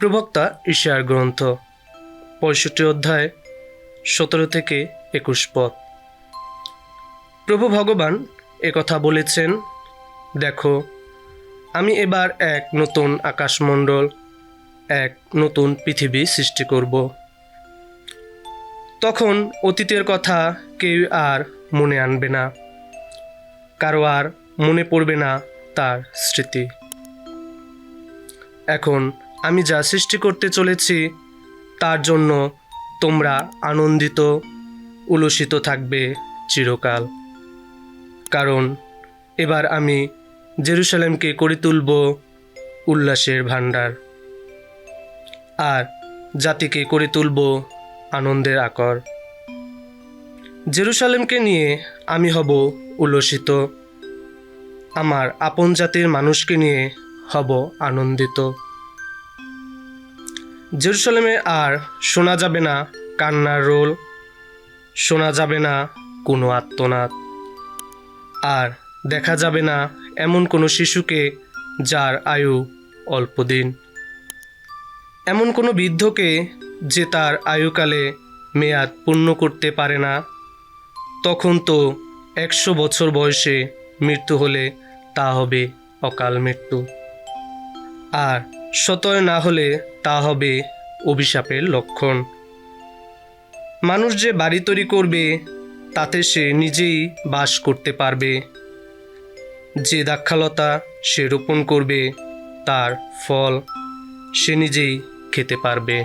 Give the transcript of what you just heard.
প্রবক্তা ঈশার গ্রন্থ, পঁয়ষট্টি অধ্যায়, সতেরো থেকে একুশ পদ প্রভু ভগবান একথা বলেছেন, দেখো, আমি এবার এক নতুন আকাশমণ্ডল, এক নতুন পৃথিবী সৃষ্টি করব। তখন অতীতের কথা কেউ আর মনে আনবে না, কারও আর মনে পড়বে না তার স্মৃতি। এখন আমি যা সৃষ্টি করতে চলেছি, তার জন্য তোমরা আনন্দিত, উলসিত থাকবে চিরকাল। কারণ এবার আমি জেরুসালেমকে করে তুলব উল্লাসের ভাণ্ডার, আর জাতিকে করে তুলব আনন্দের আকর। জেরুসালেমকে নিয়ে আমি হব উল্লসিত আমার আপন জাতির মানুষকে নিয়ে হব আনন্দিত। জেরুসালেমে আর শোনা যাবে না কান্নার রোল। শোনা যাবে না কোনো আত্মনাদ। আর দেখা যাবে না এমন কোনো শিশুকে যার আয়ু অল্প দিন। এমন কোনো বৃদ্ধকে যে তার আয়ুকালে মেয়াদ পূর্ণ করতে পারে না। তখন তো একশো বছর বয়সে মৃত্যু হলে তা হবে অকাল মৃত্যু। আর সতয় না হলে তা হবে অভিশাপের লক্ষণ। মানুষ যে বাড়ি তৈরি করবে, তাতে সে নিজেই বাস করতে পারবে। যে দাক্ষালতা সে রোপণ করবে, তার ফল সে নিজেই খেতে পারবে।